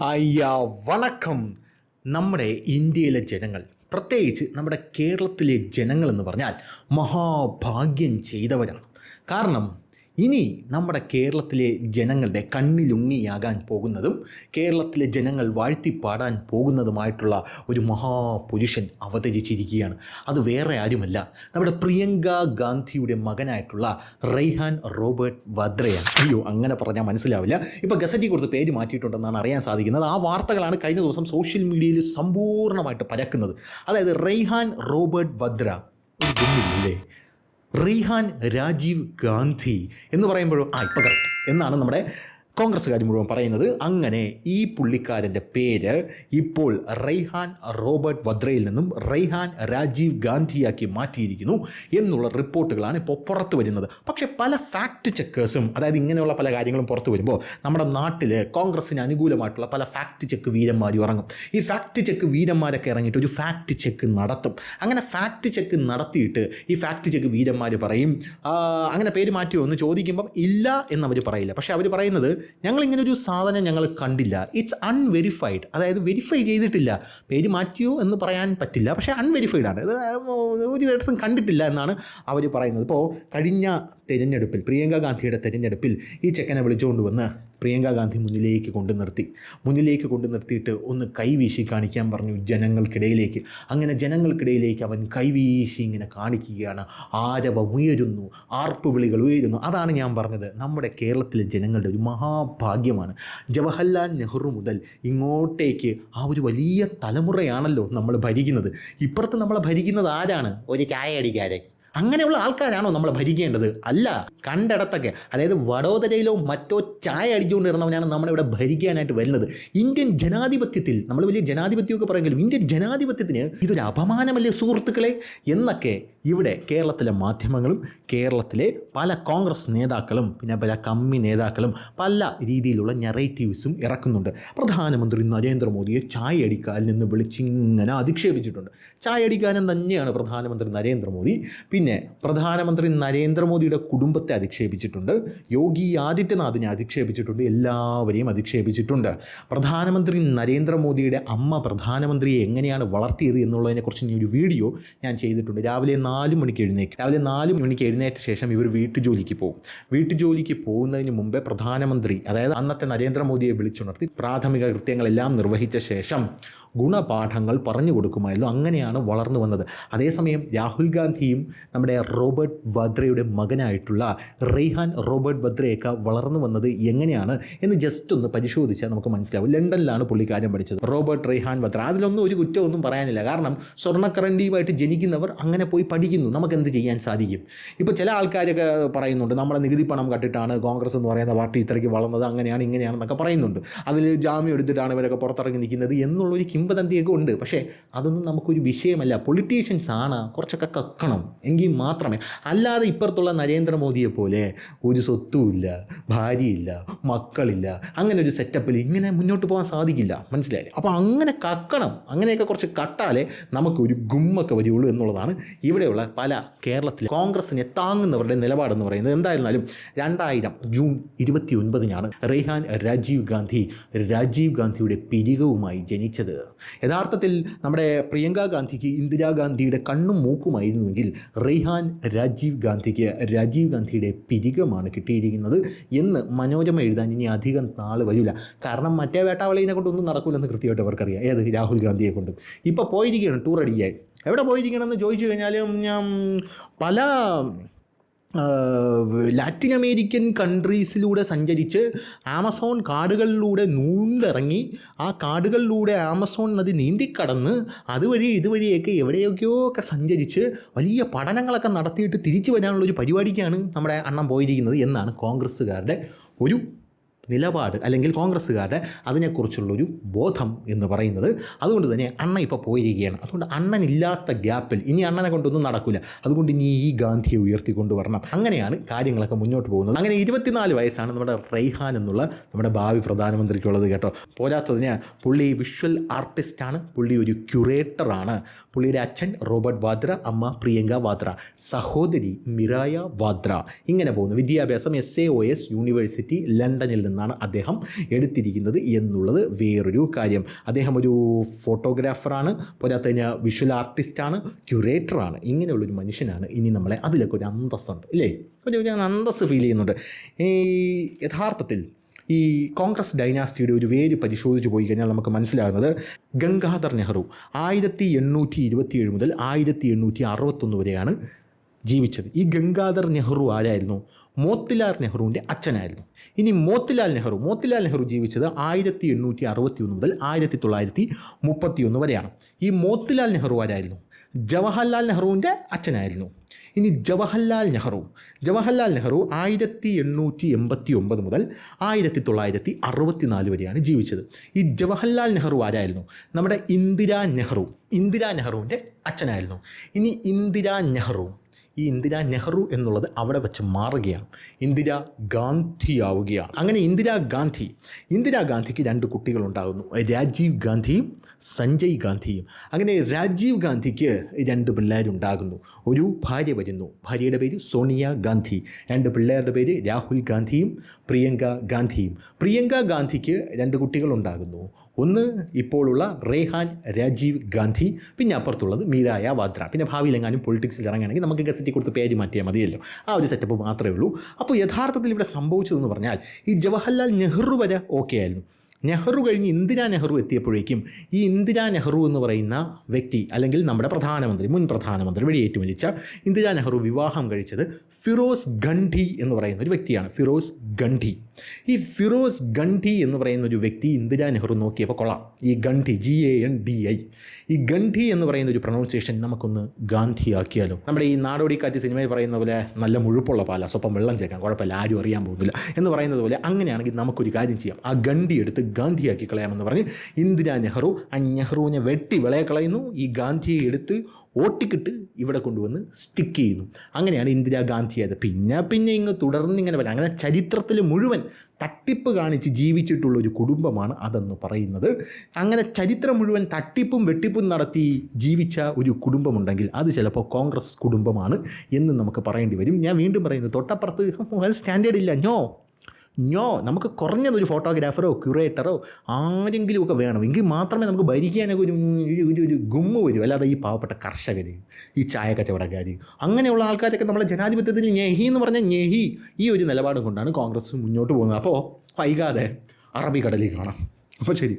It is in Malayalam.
അയ്യാ വണക്കം. നമ്മുടെ ഇന്ത്യയിലെ ജനങ്ങൾ പ്രത്യേകിച്ച് നമ്മുടെ കേരളത്തിലെ ജനങ്ങൾ എന്ന് പറഞ്ഞാൽ മഹാഭാഗ്യം ചെയ്തവരാണ്. കാരണം ഇനി നമ്മുടെ കേരളത്തിലെ ജനങ്ങളുടെ കണ്ണിലുങ്ങിയാകാൻ പോകുന്നതും കേരളത്തിലെ ജനങ്ങൾ വാഴ്ത്തിപ്പാടാൻ പോകുന്നതുമായിട്ടുള്ള ഒരു മഹാപുരുഷൻ അവതരിച്ചിരിക്കുകയാണ്. അത് വേറെ ആരുമല്ല. നമ്മുടെ പ്രിയങ്ക ഗാന്ധിയുടെ മകനായിട്ടുള്ള റെയ്ഹാൻ റോബർട്ട് വദ്രയാണ്. അയ്യോ അങ്ങനെ പറഞ്ഞാൽ മനസ്സിലാവില്ല. ഇപ്പോൾ ഗസറ്റി കൊടുത്ത് പേര് മാറ്റിയിട്ടുണ്ടെന്നാണ് അറിയാൻ സാധിക്കുന്നത്. ആ വാർത്തകളാണ് കഴിഞ്ഞ ദിവസം സോഷ്യൽ മീഡിയയിൽ സമ്പൂർണമായിട്ട് പരക്കുന്നത്. അതായത് റെയ്ഹാൻ റോബർട്ട് വദ്ര ഒരു ഗുമ്മില്ലേ റീഹാൻ രാജീവ് ഗാന്ധി എന്ന് പറയുമ്പോഴോ ആ ഇപ്പം കറക്റ്റ് എന്നാണ് നമ്മുടെ കോൺഗ്രസ്സുകാർ മുഴുവൻ പറയുന്നത് അങ്ങനെ ഈ പുള്ളിക്കാരന്റെ പേര് ഇപ്പോൾ റൈഹാൻ റോബർട്ട് വദ്രയിൽ നിന്നും റൈഹാൻ രാജീവ് ഗാന്ധിയാക്കി മാറ്റിയിരിക്കുന്നു എന്നുള്ള റിപ്പോർട്ടുകളാണ് ഇപ്പോൾ പുറത്തു വരുന്നത്. പക്ഷേ പല ഫാക്ട് ചെക്കേഴ്സും അതായത് ഇങ്ങനെയുള്ള പല കാര്യങ്ങളും പുറത്തു വരുമ്പോൾ നമ്മുടെ നാട്ടിൽ കോൺഗ്രസ്സിന് അനുകൂലമായിട്ടുള്ള പല ഫാക്ട് ചെക്ക് വീരന്മാരും ഇറങ്ങും. ഈ ഫാക്ട് ചെക്ക് വീരന്മാരൊക്കെ ഇറങ്ങിയിട്ട് ഒരു ഫാക്ട് ചെക്ക് നടത്തും. അങ്ങനെ ഫാക്ട് ചെക്ക് നടത്തിയിട്ട് ഈ ഫാക്ട് ചെക്ക് വീരന്മാർ പറയും അങ്ങനെ പേര് മാറ്റിയോ? എന്ന് ചോദിക്കുമ്പം ഇല്ല എന്നവർ പറയില്ല. പക്ഷേ അവർ പറയുന്നത് ഞങ്ങൾ ഇങ്ങനെ ഒരു സാധനം ഞങ്ങൾ കണ്ടില്ല. ഇറ്റ്സ് അൺവെരിഫൈഡ് അതായത് വെരിഫൈ ചെയ്തിട്ടില്ല. പേര് മാറ്റിയോ എന്ന് പറയാൻ പറ്റില്ല. പക്ഷേ അൺവെരിഫൈഡ് ആണ്. ഒരു ഇടത്തും കണ്ടിട്ടില്ല എന്നാണ് അവർ പറയുന്നത്. ഇപ്പോൾ കഴിഞ്ഞ തിരഞ്ഞെടുപ്പിൽ പ്രിയങ്ക ഗാന്ധിയുടെ തിരഞ്ഞെടുപ്പിൽ ഈ ചെക്കനെ വിളിച്ചുകൊണ്ട് വന്ന് പ്രിയങ്ക ഗാന്ധി മുന്നിലേക്ക് കൊണ്ടു നിർത്തി. മുന്നിലേക്ക് കൊണ്ടു നിർത്തിയിട്ട് ഒന്ന് കൈവീശി കാണിക്കാൻ പറഞ്ഞു ജനങ്ങൾക്കിടയിലേക്ക്. അങ്ങനെ ജനങ്ങൾക്കിടയിലേക്ക് അവൻ കൈവീശി ഇങ്ങനെ കാണിക്കുകയാണ്. ആരവം ഉയരുന്നു ആർപ്പുവിളികൾ ഉയരുന്നു. അതാണ് ഞാൻ പറഞ്ഞത്. നമ്മുടെ കേരളത്തിലെ ജനങ്ങളുടെ ഒരു മഹാഭാഗ്യമാണ്. ജവഹർലാൽ നെഹ്റു മുതൽ ഇങ്ങോട്ടേക്ക് ആ ഒരു വലിയ തലമുറയാണല്ലോ നമ്മൾ ഭരിക്കുന്നത്. ഇപ്പുറത്ത് നമ്മളെ ഭരിക്കുന്നത് ആരാണ്? ഒരു ചായ അടിക്കാതെ അങ്ങനെയുള്ള ആൾക്കാരാണോ നമ്മൾ ഭരിക്കേണ്ടത്? അല്ല കണ്ടിടത്തൊക്കെ. അതായത് വഡോദരയിലോ മറ്റോ ചായ അടിച്ചുകൊണ്ടിരുന്നവനാണ് നമ്മളിവിടെ ഭരിക്കാനായിട്ട് വരുന്നത്. ഇന്ത്യൻ ജനാധിപത്യത്തിൽ നമ്മൾ വലിയ ജനാധിപത്യമൊക്കെ പറയുമെങ്കിലും ഇന്ത്യൻ ജനാധിപത്യത്തിന് ഇതൊരു അപമാനമല്ലേ സുഹൃത്തുക്കളെ? എന്നൊക്കെ ഇവിടെ കേരളത്തിലെ മാധ്യമങ്ങളും കേരളത്തിലെ പല കോൺഗ്രസ് നേതാക്കളും പിന്നെ പല കമ്മി നേതാക്കളും പല രീതിയിലുള്ള നെറേറ്റീവ്സും ഇറക്കുന്നുണ്ട്. പ്രധാനമന്ത്രി നരേന്ദ്രമോദിയെ ചായ അടിക്കാൻ നിന്ന് വിളിച്ചിങ്ങനെ അധിക്ഷേപിച്ചിട്ടുണ്ട്. ചായ അടിക്കാനും തന്നെയാണ് പ്രധാനമന്ത്രി നരേന്ദ്രമോദി. പിന്നെ പ്രധാനമന്ത്രി നരേന്ദ്രമോദിയുടെ കുടുംബത്തെ അധിക്ഷേപിച്ചിട്ടുണ്ട്. യോഗി ആദിത്യനാഥിനെ അധിക്ഷേപിച്ചിട്ടുണ്ട്. എല്ലാവരെയും അധിക്ഷേപിച്ചിട്ടുണ്ട്. പ്രധാനമന്ത്രി നരേന്ദ്രമോദിയുടെ അമ്മ പ്രധാനമന്ത്രിയെ എങ്ങനെയാണ് വളർത്തിയത് എന്നുള്ളതിനെക്കുറിച്ച് ഇനി ഒരു വീഡിയോ ഞാൻ ചെയ്തിട്ടുണ്ട്. രാവിലെ നാല് മണിക്ക് എഴുന്നേക്കും രാവിലെ നാല് മണിക്ക് എഴുന്നേറ്റ ശേഷം ഇവർ വീട്ടുജോലിക്ക് പോകും. വീട്ടുജോലിക്ക് പോകുന്നതിന് മുമ്പേ പ്രധാനമന്ത്രി അതായത് അന്നത്തെ നരേന്ദ്രമോദിയെ വിളിച്ചുണർത്തി പ്രാഥമിക കൃത്യങ്ങളെല്ലാം നിർവഹിച്ച ശേഷം ഗുണപാഠങ്ങൾ പറഞ്ഞു കൊടുക്കുമായിരുന്നു. അങ്ങനെയാണ് വളർന്നു വന്നത്. അതേസമയം രാഹുൽ ഗാന്ധിയും നമ്മുടെ റോബർട്ട് വദ്രയുടെ മകനായിട്ടുള്ള റെയ്ഹാൻ റോബർട്ട് വദ്രയൊക്കെ വളർന്നു വന്നത് എങ്ങനെയാണ് എന്ന് ജസ്റ്റ് ഒന്ന് പരിശോധിച്ചാൽ നമുക്ക് മനസ്സിലാവും. ലണ്ടനിലാണ് പുള്ളിക്കാരൻ പഠിച്ചത്. റോബർട്ട് റെയ്ഹാൻ വദ്ര. അതിലൊന്നും ഒരു കുറ്റമൊന്നും പറയാനില്ല. കാരണം സ്വർണക്കറണ്ടിയുമായിട്ട് ജനിക്കുന്നവർ അങ്ങനെ പോയി പഠിക്കുന്നു. നമുക്ക് എന്ത് ചെയ്യാൻ സാധിക്കും? ഇപ്പോൾ ചില ആൾക്കാരൊക്കെ പറയുന്നുണ്ട് നമ്മുടെ നികുതി പണം കട്ടിട്ടാണ് കോൺഗ്രസ് എന്ന് പറയുന്ന പാർട്ടി ഇത്രയ്ക്ക് വളർന്നത്. അങ്ങനെയാണ് ഇങ്ങനെയാണെന്നൊക്കെ പറയുന്നുണ്ട്. അതിൽ ജാമ്യം എടുത്തിട്ടാണ് ഇവരൊക്കെ പുറത്തിറങ്ങി നിൽക്കുന്നത് എന്നുള്ളൊരു കിംബദന്തിയൊക്കെ ഉണ്ട്. പക്ഷേ അതൊന്നും നമുക്കൊരു വിഷയമല്ല. പൊളിറ്റീഷ്യൻസ് ആണ് കുറച്ചൊക്കെ കക്കണം. എങ്കിൽ മാത്രമേ. അല്ലാതെ ഇപ്പുറത്തുള്ള നരേന്ദ്രമോദിയെ പോലെ ഒരു സ്വത്തുമില്ല ഭാര്യയില്ല മക്കളില്ല അങ്ങനെ ഒരു സെറ്റപ്പിൽ ഇങ്ങനെ മുന്നോട്ട് പോകാൻ സാധിക്കില്ല. മനസ്സിലായില്ലേ? അപ്പോൾ അങ്ങനെ കക്കണം. അങ്ങനെയൊക്കെ കുറച്ച് കട്ടാലേ നമുക്ക് ഒരു ഗുമ്മൊക്കെ വരികയുള്ളൂ എന്നുള്ളതാണ് ഇവിടെയുള്ള പല കേരളത്തിൽ കോൺഗ്രസിനെ താങ്ങുന്നവരുടെ നിലപാടെന്ന് പറയുന്നത്. എന്തായിരുന്നാലും രണ്ടായിരം ജൂൺ ഇരുപത്തി ഒൻപതിനാണ് റെയ്ഹാൻ രാജീവ് ഗാന്ധി രാജീവ് ഗാന്ധിയുടെ പിരികവുമായി ജനിച്ചത്. യഥാർത്ഥത്തിൽ നമ്മുടെ പ്രിയങ്ക ഗാന്ധിക്ക് ഇന്ദിരാഗാന്ധിയുടെ കണ്ണും മൂക്കുമായിരുന്നുവെങ്കിൽ റെയ്ഹാൻ രാജീവ് ഗാന്ധിക്ക് രാജീവ് ഗാന്ധിയുടെ പിരികമാണ് കിട്ടിയിരിക്കുന്നത് എന്ന് മനോരമ എഴുതാൻ ഇനി അധികം നാൾ വരില്ല. കാരണം മറ്റേ വേട്ടാവളിനെ കൊണ്ടൊന്നും നടക്കില്ലെന്ന് കൃത്യമായിട്ട് അവർക്കറിയാം. ഏത്? രാഹുൽ ഗാന്ധിയെ കൊണ്ട്. ഇപ്പോൾ പോയിരിക്കുകയാണ് ടൂർ അടിക്കാൻ എവിടെ പോയിരിക്കണമെന്ന് ചോദിച്ചു ഞാൻ പല ലാറ്റിൻ അമേരിക്കൻ കൺട്രീസിലൂടെ സഞ്ചരിച്ച് ആമസോൺ കാടുകളിലൂടെ നൂണ്ടിറങ്ങി ആ കാടുകളിലൂടെ ആമസോൺ നദി നീന്തിക്കടന്ന് അതുവഴി ഇതുവഴിയൊക്കെ എവിടെയൊക്കെയോ ഒക്കെ സഞ്ചരിച്ച് വലിയ പഠനങ്ങളൊക്കെ നടത്തിയിട്ട് തിരിച്ചു വരാനുള്ള ഒരു പരിപാടിക്കാണ് നമ്മുടെ അണ്ണം പോയിരിക്കുന്നത് എന്നാണ് കോൺഗ്രസ്സുകാരുടെ ഒരു നിലപാട് അല്ലെങ്കിൽ കോൺഗ്രസ്സുകാരുടെ അതിനെക്കുറിച്ചുള്ളൊരു ബോധം എന്ന് പറയുന്നത്. അതുകൊണ്ട് തന്നെ അണ്ണ ഇപ്പോൾ പോയിരിക്കുകയാണ്. അതുകൊണ്ട് അണ്ണനില്ലാത്ത ഗ്യാപ്പിൽ ഇനി അണ്ണനെ കൊണ്ടൊന്നും നടക്കില്ല അതുകൊണ്ട് ഇനി ഈ ഗാന്ധിയെ ഉയർത്തിക്കൊണ്ട് വരണം. അങ്ങനെയാണ് കാര്യങ്ങളൊക്കെ മുന്നോട്ട് പോകുന്നത്. അങ്ങനെ ഇരുപത്തിനാല് വയസ്സാണ് നമ്മുടെ റെയ്ഹാൻ എന്നുള്ള നമ്മുടെ ഭാവി പ്രധാനമന്ത്രിക്കുള്ളത് കേട്ടോ. പോരാത്തതിന് പുള്ളി വിഷ്വൽ ആർട്ടിസ്റ്റാണ് പുള്ളി ഒരു ക്യൂറേറ്ററാണ് പുള്ളിയുടെ അച്ഛൻ റോബർട്ട് വാദ്ര അമ്മ പ്രിയങ്ക വാദ്ര സഹോദരി മിറായ വാദ്ര. ഇങ്ങനെ പോകുന്നു. വിദ്യാഭ്യാസം S A O S university ലണ്ടനിൽ നിന്നാണ് നിന്നാണ് അദ്ദേഹം എടുത്തിരിക്കുന്നത് എന്നുള്ളത് വേറൊരു കാര്യം. അദ്ദേഹം ഒരു ഫോട്ടോഗ്രാഫറാണ് പോരാത്തതിന് വിഷ്വൽ ആർട്ടിസ്റ്റാണ് ക്യൂറേറ്ററാണ് ഇങ്ങനെയുള്ളൊരു മനുഷ്യനാണ് ഇനി നമ്മളെ അതിലൊക്കെ ഒരു അന്തസ്സുണ്ട് ഇല്ലേ? ഒരു ഞാൻ അന്തസ്സ് ഫീൽ ചെയ്യുന്നുണ്ട്. ഈ യഥാർത്ഥത്തിൽ ഈ കോൺഗ്രസ് ഡൈനാസ്റ്റിയുടെ ഒരു വേര് പരിശോധിച്ച് പോയി കഴിഞ്ഞാൽ നമുക്ക് മനസ്സിലാകുന്നത് ഗംഗാധർ നെഹ്റു ആയിരത്തി എണ്ണൂറ്റി ഇരുപത്തിയേഴ് മുതൽ ആയിരത്തി എണ്ണൂറ്റി അറുപത്തൊന്ന് വരെയാണ് ജീവിച്ചത്. ഈ ഗംഗാധർ നെഹ്റു ആരായിരുന്നു? മോത്തിലാൽ നെഹ്റുവിന്റെ അച്ഛനായിരുന്നു. ഇനി മോത്തിലാൽ നെഹ്റു മോത്തിലാൽ നെഹ്റു ജീവിച്ചത് ആയിരത്തി എണ്ണൂറ്റി അറുപത്തി ഒന്ന് മുതൽ ആയിരത്തി തൊള്ളായിരത്തി മുപ്പത്തി ഒന്ന് വരെയാണ്. ഈ മോത്തിലാൽ നെഹ്റു ആരായിരുന്നു? ജവഹർലാൽ നെഹ്റുവിന്റെ അച്ഛനായിരുന്നു. ഇനി ജവഹർലാൽ നെഹ്റു ജവഹർലാൽ നെഹ്റു ആയിരത്തി എണ്ണൂറ്റി എൺപത്തി ഒമ്പത് മുതൽ ആയിരത്തി തൊള്ളായിരത്തി അറുപത്തി നാല് വരെയാണ് ജീവിച്ചത്. ഈ ജവഹർലാൽ നെഹ്റു ആരായിരുന്നു? നമ്മുടെ ഇന്ദിരാ നെഹ്റു ഇന്ദിരാ നെഹ്റുവിന്റെ അച്ഛനായിരുന്നു. ഇനി ഇന്ദിരാ നെഹ്റു ഈ ഇന്ദിര നെഹ്റു എന്നുള്ളത് അവിടെ വെച്ച് മാറുകയാണ്. ഇന്ദിര ഗാന്ധി ആവുകയാണ് അങ്ങനെ ഇന്ദിരാ ഗാന്ധി ഇന്ദിരാ ഗാന്ധിക്ക് രണ്ട് കുട്ടികളുണ്ടാകുന്നു. രാജീവ് ഗാന്ധിയും സഞ്ജയ് ഗാന്ധിയും. അങ്ങനെ രാജീവ് ഗാന്ധിക്ക് രണ്ട് പിള്ളേരുണ്ടാകുന്നു. ഒരു ഭാര്യ വരുന്നു. ഭാര്യയുടെ പേര് സോണിയ ഗാന്ധി. രണ്ട് പിള്ളേരുടെ പേര് രാഹുൽ ഗാന്ധിയും പ്രിയങ്ക ഗാന്ധിയും. പ്രിയങ്ക ഗാന്ധിക്ക് രണ്ട് കുട്ടികളുണ്ടാകുന്നു. ഒന്ന് ഇപ്പോഴുള്ള റേഹാൻ രാജീവ് ഗാന്ധി പിന്നെ അപ്പുറത്തുള്ളത് മീരായ വാദ്ര. പിന്നെ ഭാവിയിൽ എങ്ങാനും പൊളിറ്റിക്സിൽ ഇറങ്ങുകയാണെങ്കിൽ നമുക്ക് ഗസറ്റി കൊടുത്ത് പേര് മാറ്റിയാൽ മതിയല്ലോ. ആ ഒരു സെറ്റപ്പ് മാത്രമേ ഉള്ളൂ. അപ്പോൾ യഥാർത്ഥത്തിൽ ഇവിടെ സംഭവിച്ചതെന്ന് പറഞ്ഞാൽ ഈ ജവഹർലാൽ നെഹ്റു വരെ ഓക്കെ ആയിരുന്നു. നെഹ്റു കഴിഞ്ഞ് ഇന്ദിരാ നെഹ്റു എത്തിയപ്പോഴേക്കും ഈ ഇന്ദിരാ നെഹ്റു എന്ന് പറയുന്ന വ്യക്തി അല്ലെങ്കിൽ നമ്മുടെ പ്രധാനമന്ത്രി മുൻ പ്രധാനമന്ത്രി വെടിയേറ്റ് മരിച്ച ഇന്ദിരാ നെഹ്റു വിവാഹം കഴിച്ചത് ഫിറോസ് ഗണ്ഠി എന്ന് പറയുന്ന ഒരു വ്യക്തിയാണ്. ഫിറോസ് ഗണ്ഠി ഈ ഫിറോസ് ഗണ്ഠി എന്ന് പറയുന്ന ഒരു വ്യക്തി ഇന്ദിരാ നെഹ്റു നോക്കിയപ്പോൾ കൊള്ളാം. ഈ Gandhi G A N D I ഈ ഗണ്ഠി എന്ന് പറയുന്ന ഒരു പ്രൊണൗൺസിയേഷൻ നമുക്കൊന്ന് ഗാന്ധി ആക്കിയാലോ നമ്മുടെ ഈ നാടോടിക്കാറ്റ് സിനിമയിൽ പറയുന്ന പോലെ നല്ല മുഴുപ്പുള്ള പാല സ്വപ്പം വെള്ളം ചേക്കാം കുഴപ്പമില്ല ആരും അറിയാൻ പോകുന്നില്ല എന്ന് പറയുന്നത് പോലെ അങ്ങനെയാണെങ്കിൽ നമുക്കൊരു കാര്യം ചെയ്യാം. ആ ഗണ്ഠി എടുത്ത് ഗാന്ധിയാക്കി കളയാമെന്ന് പറഞ്ഞ് ഇന്ദിരാ നെഹ്റു ആ നെഹ്റുവിനെ വെട്ടി വിളയെ കളയുന്നു ഈ ഗാന്ധിയെ എടുത്ത് ഓട്ടിക്കിട്ട് ഇവിടെ കൊണ്ടുവന്ന് സ്റ്റിക്ക് ചെയ്യുന്നു. അങ്ങനെയാണ് ഇന്ദിരാഗാന്ധി ആയത്. പിന്നെ പിന്നെ ഇങ്ങ് തുടർന്ന് ഇങ്ങനെ വരാം. അങ്ങനെ ചരിത്രത്തിൽ മുഴുവൻ തട്ടിപ്പ് കാണിച്ച് ജീവിച്ചിട്ടുള്ള ഒരു കുടുംബമാണ് അതെന്ന് പറയുന്നത്. അങ്ങനെ ചരിത്രം മുഴുവൻ തട്ടിപ്പും വെട്ടിപ്പും നടത്തി ജീവിച്ച ഒരു കുടുംബമുണ്ടെങ്കിൽ അത് ചിലപ്പോൾ കോൺഗ്രസ് കുടുംബമാണ് എന്ന് നമുക്ക് പറയേണ്ടി വരും. ഞാൻ വീണ്ടും പറയുന്നത് തൊട്ടപ്പുറത്ത് സ്റ്റാൻഡേർഡ് ഇല്ല ഞോ ഞോ നമുക്ക് കുറഞ്ഞതൊരു ഫോട്ടോഗ്രാഫറോ ക്യൂറേറ്ററോ ആരെങ്കിലും ഒക്കെ വേണം. എങ്കിൽ മാത്രമേ നമുക്ക് ഭരിക്കാനൊക്കെ ഒരു ഒരു- ഒരു ഒരു ഗുമ്മ് വരും. അല്ലാതെ ഈ പാവപ്പെട്ട കർഷകർ ഈ ചായ കച്ചവടക്കാർ അങ്ങനെയുള്ള ആൾക്കാരൊക്കെ നമ്മളെ ജനാധിപത്യത്തിൽ ഞെഹി എന്ന് പറഞ്ഞാൽ ഞെഹി ഈ ഒരു നിലപാടും കൊണ്ടാണ് കോൺഗ്രസ് മുന്നോട്ട് പോകുന്നത്. അപ്പോൾ വൈകാതെ അറബിക്കടലിൽ കാണാം. അപ്പോൾ ശരി.